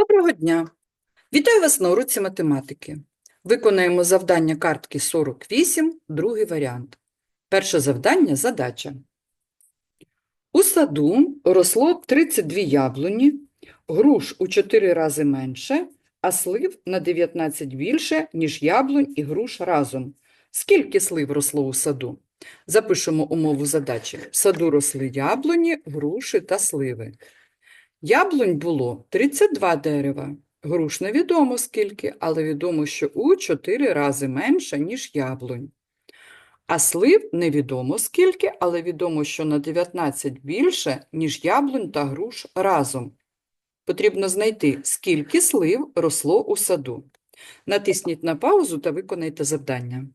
Доброго дня! Вітаю вас на уроці математики. Виконаємо завдання картки 48, другий варіант. Перше завдання – задача. У саду росло 32 яблуні, груш у 4 рази менше, а слив на 19 більше, ніж яблунь і груш разом. Скільки слив росло у саду? Запишемо умову задачі. В саду росли яблуні, груші та сливи. Яблунь було 32 дерева. Груш невідомо скільки, але відомо, що у 4 рази менше, ніж яблунь. А слив невідомо скільки, але відомо, що на 19 більше, ніж яблунь та груш разом. Потрібно знайти, скільки слив росло у саду. Натисніть на паузу та виконайте завдання.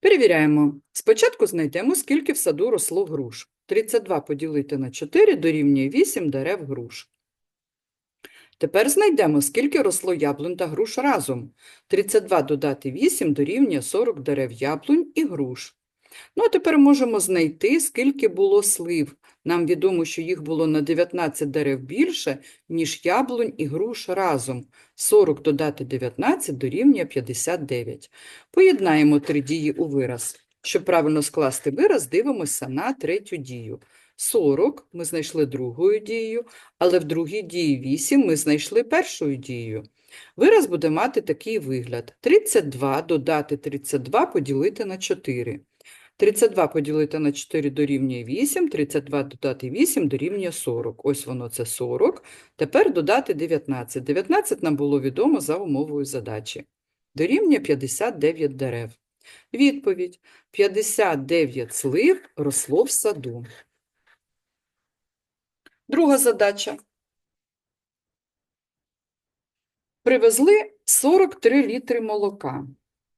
Перевіряємо. Спочатку знайдемо, скільки в саду росло груш. 32 поділити на 4 дорівнює 8 дерев груш. Тепер знайдемо, скільки росло яблунь та груш разом. 32 додати 8 дорівнює 40 дерев яблунь і груш. Ну, а тепер можемо знайти, скільки було слив. Нам відомо, що їх було на 19 дерев більше, ніж яблунь і груш разом. 40 додати 19 дорівнює 59. Поєднаємо три дії у вираз. Щоб правильно скласти вираз, дивимося на третю дію. 40 ми знайшли другою дією, але в другій дії 8 ми знайшли першою дією. Вираз буде мати такий вигляд. 32 додати 32 поділити на 4. 32 поділити на 4 дорівнює 8, 32 додати 8 дорівнює 40. Ось воно це 40. Тепер додати 19. 19 нам було відомо за умовою задачі. Дорівнює 59 дерев. Відповідь. 59 слив росло в саду. Друга задача. Привезли 43 літри молока.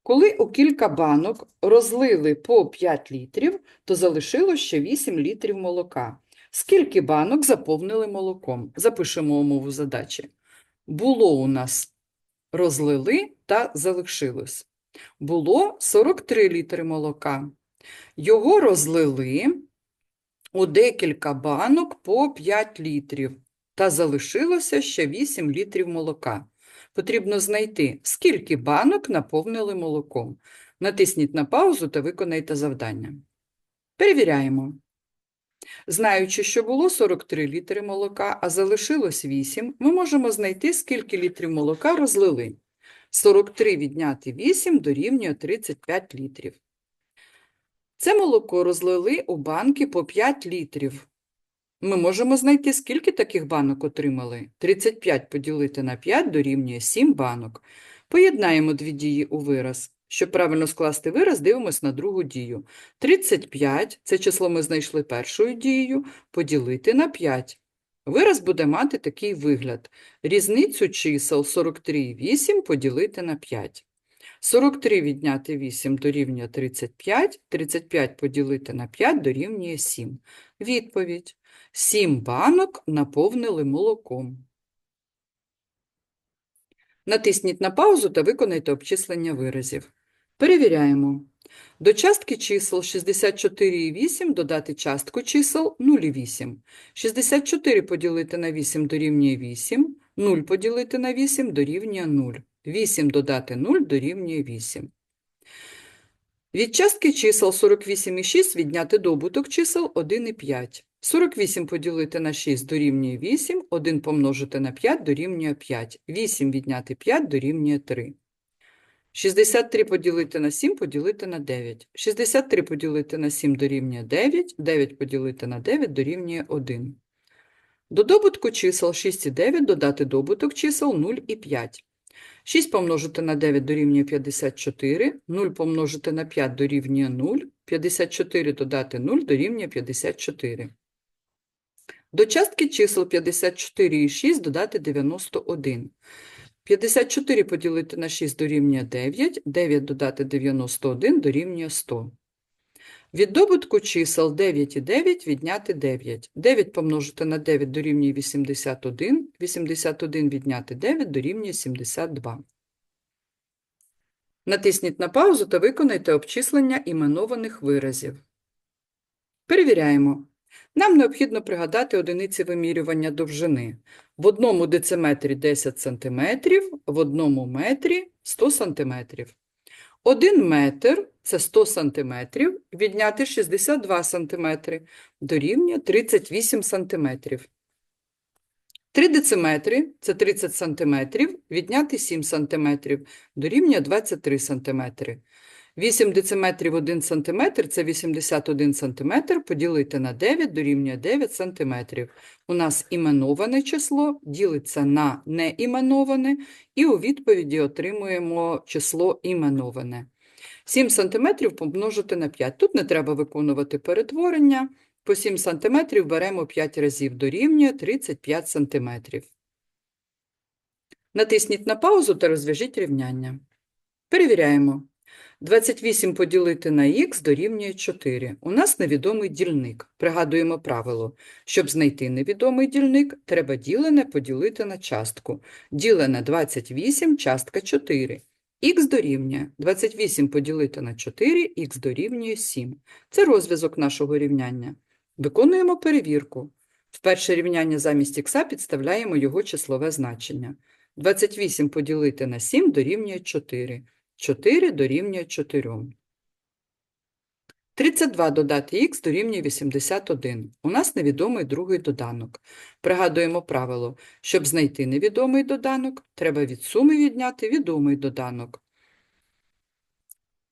Коли у кілька банок розлили по 5 літрів, то залишилось ще 8 літрів молока. Скільки банок заповнили молоком? Запишемо умову задачі. Було у нас розлили та залишилось. Було 43 літри молока. Його розлили у декілька банок по 5 літрів, та залишилося ще 8 літрів молока. Потрібно знайти, скільки банок наповнили молоком. Натисніть на паузу та виконайте завдання. Перевіряємо. Знаючи, що було 43 літри молока, а залишилось 8, ми можемо знайти, скільки літрів молока розлили. 43 відняти 8 дорівнює 35 літрів. Це молоко розлили у банки по 5 літрів. Ми можемо знайти, скільки таких банок отримали. 35 поділити на 5 дорівнює 7 банок. Поєднаємо дві дії у вираз. Щоб правильно скласти вираз, дивимось на другу дію. 35 – це число ми знайшли першою дією, поділити на 5. Вираз буде мати такий вигляд. Різницю чисел 43 і 8 поділити на 5. 43 відняти 8 дорівнює 35, 35 поділити на 5 дорівнює 7. Відповідь. 7 банок наповнили молоком. Натисніть на паузу та виконайте обчислення виразів. Перевіряємо. До частки чисел 64,8 додати частку чисел 0,8. 64 поділити на 8 дорівнює 8, 0 поділити на 8 дорівнює 0. 8 додати 0 дорівнює 8. Від частки чисел 48,6 відняти добуток чисел 1 і 5. 48 поділити на 6 дорівнює 8, 1 помножити на 5 дорівнює 5, 8 відняти 5 дорівнює 3. 63 поділити на 7 поділити на 9. 63 поділити на 7 дорівнює 9, 9 поділити на 9 дорівнює 1. До добутку чисел 6 і 9 додати добуток чисел 0 і 5. 6 помножити на 9 дорівнює 54, 0 помножити на 5 дорівнює 0, 54 додати 0 дорівнює 54. До частки чисел 54 і 6 додати 91. 54 поділити на 6 дорівнює 9, 9 додати 91 дорівнює 100. Від добутку чисел 9 і 9 відняти 9. 9 помножити на 9 дорівнює 81, 81 відняти 9 дорівнює 72. Натисніть на паузу та виконайте обчислення іменованих виразів. Перевіряємо. Нам необхідно пригадати одиниці вимірювання довжини. В одному дециметрі 10 см, в одному метрі 100 см. Один метр – це 100 см, відняти 62 см, дорівнює 38 см. 3 дециметри – це 30 см, відняти 7 см, дорівнює 23 см. 8 дециметрів 1 см – це 81 см, поділити на 9 дорівнює 9 см. У нас іменоване число ділиться на неіменоване, і у відповіді отримуємо число іменоване. 7 см помножити на 5. Тут не треба виконувати перетворення. По 7 см беремо 5 разів дорівнює 35 см. Натисніть на паузу та розв'яжіть рівняння. Перевіряємо. 28 поділити на х дорівнює 4. У нас невідомий дільник. Пригадуємо правило. Щоб знайти невідомий дільник, треба ділене поділити на частку. Ділене 28, частка 4. Х дорівнює 28 поділити на 4, х дорівнює 7. Це розв'язок нашого рівняння. Виконуємо перевірку. В перше рівняння замість х підставляємо його числове значення. 28 поділити на 7 дорівнює 4. 4 дорівнює 4. 32 додати х дорівнює 81. У нас невідомий другий доданок. Пригадуємо правило. Щоб знайти невідомий доданок, треба від суми відняти відомий доданок.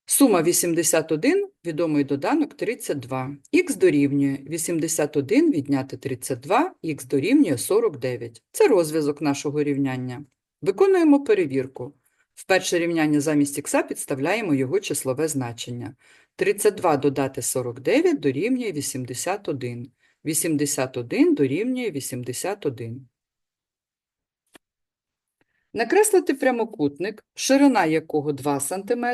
Сума 81, відомий доданок 32. Х дорівнює 81 відняти 32, х дорівнює 49. Це розв'язок нашого рівняння. Виконуємо перевірку. В перше рівняння замість х підставляємо його числове значення. 32 додати 49 дорівнює 81. 81 дорівнює 81. Накреслити прямокутник, ширина якого 2 см,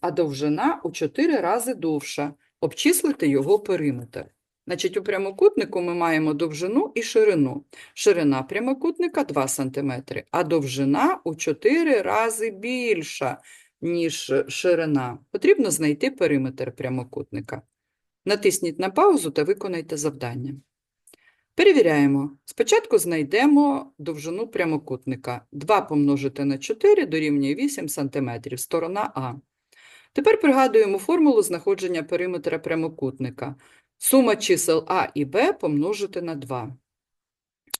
а довжина у 4 рази довша. Обчислити його периметр. Значить, у прямокутнику ми маємо довжину і ширину. Ширина прямокутника 2 см, а довжина у 4 рази більша, ніж ширина. Потрібно знайти периметр прямокутника. Натисніть на паузу та виконайте завдання. Перевіряємо. Спочатку знайдемо довжину прямокутника. 2 помножити на 4 дорівнює 8 см, сторона А. Тепер пригадуємо формулу знаходження периметра прямокутника. Сума чисел А і Б помножити на 2.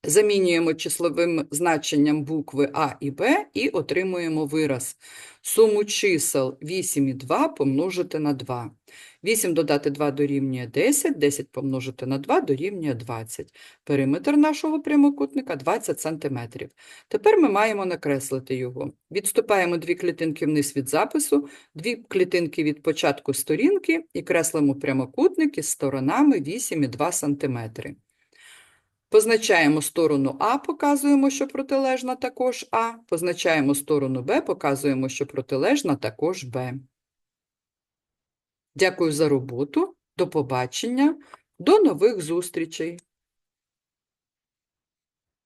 Замінюємо числовим значенням букви А і Б і отримуємо вираз. Суму чисел 8 і 2 помножити на 2. 8 додати 2 дорівнює 10, 10 помножити на 2 дорівнює 20. Периметр нашого прямокутника 20 см. Тепер ми маємо накреслити його. Відступаємо дві клітинки вниз від запису, дві клітинки від початку сторінки і креслимо прямокутник із сторонами 8 і 2 см. Позначаємо сторону А, показуємо, що протилежна також А. Позначаємо сторону Б, показуємо, що протилежна також Б. Дякую за роботу. До побачення. До нових зустрічей.